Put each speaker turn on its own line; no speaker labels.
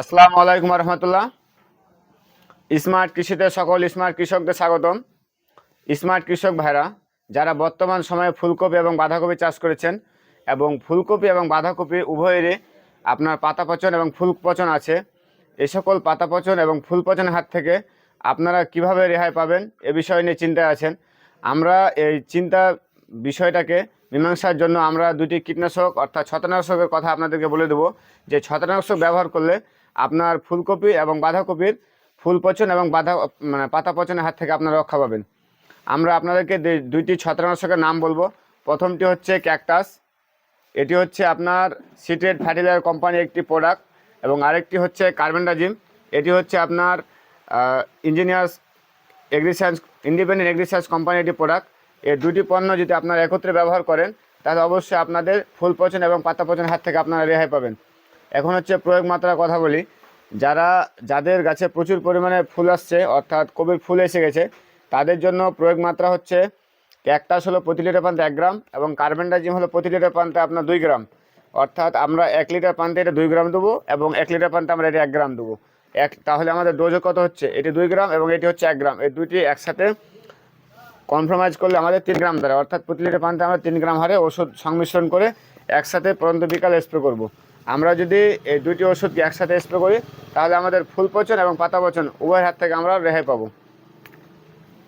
আসসালামু আলাইকুম রহমতুল্লাহ স্মার্ট কৃষিতে সকল স্মার্ট কৃষকদের স্বাগতম। স্মার্ট কৃষক ভাইরা, যারা বর্তমান সময়ে ফুলকপি এবং বাঁধাকপি চাষ করেছেন এবং ফুলকপি এবং বাঁধাকপি উভয়েরই আপনার পাতা পচন এবং ফুল পচন আছে, এ সকল পাতা পচন এবং ফুল পচনের হাত থেকে আপনারা কীভাবে রেহাই পাবেন এ বিষয় নিয়ে চিন্তায় আছেন। আমরা এই চিন্তা বিষয়টাকে মীমাংসার জন্য আমরা দুটি কীটনাশক অর্থাৎ ছত্রনাশকের কথা আপনাদেরকে বলে দেবো। যে ছত্রনাশক ব্যবহার করলে আপনার ফুলকপি এবং বাঁধাকপির ফুল পচন এবং বাঁধা মানে পাতা পচনের হাত থেকে আপনারা রক্ষা পাবেন। আমরা আপনাদেরকে দুইটি ছত্রনাশকের নাম বলব। প্রথমটি হচ্ছে ক্যাকটাস। এটি হচ্ছে আপনার সিটেড ফার্টিলাইজার কোম্পানির একটি প্রোডাক্ট এবং আরেকটি হচ্ছে কার্বেন্ডাজিম। এটি হচ্ছে আপনার ইঞ্জিনিয়ার্স এগ্রিসায়েন্স ইন্ডিপেন্ডেন্ট এগ্রিসায়েন্স কোম্পানির একটি প্রোডাক্ট। এই দুটি পণ্য যদি আপনারা একত্রে ব্যবহার করেন, তাহলে অবশ্যই আপনাদের ফুল পচন এবং পাতা পচনের হাত থেকে আপনারা রেহাই পাবেন। এখন হচ্ছে প্রয়োগ মাত্রার কথা বলি। যারা, যাদের গাছে প্রচুর পরিমাণে ফুল আসছে, অর্থাৎ কবির ফুল এসে গেছে, তাদের জন্য প্রয়োগ মাত্রা হচ্ছে ক্যাকটাস হলো প্রতি লিটার পান্তে এক গ্রাম এবং কার্বেন্ডাজিম হলো প্রতি লিটার পান্তে আপনার দুই গ্রাম। অর্থাৎ আমরা এক লিটার পান্তে এটা দুই গ্রাম দেবো এবং এক লিটার পান্তে আমরা এটা এক গ্রাম দেবো। এক, তাহলে আমাদের ডোজও কত হচ্ছে? এটি দুই গ্রাম এবং এটি হচ্ছে এক গ্রাম। এই দুইটি একসাথে কনফার্মাইজ করলে আমাদের তিন গ্রাম দ্বারা অর্থাৎ প্রতি লিটার পানিতে আমরা তিন গ্রাম হারে ওষুধ সংমিশ্রণ করে একসাথে পরন্ত বিকালে স্প্রে করব। আমরা যদি এই দুটি ওষুধকে একসাথে স্প্রে করি, তাহলে আমাদের ফুল পচন এবং পাতা পচন উভয়ের হাত থেকে আমরা রেহাই পাবো।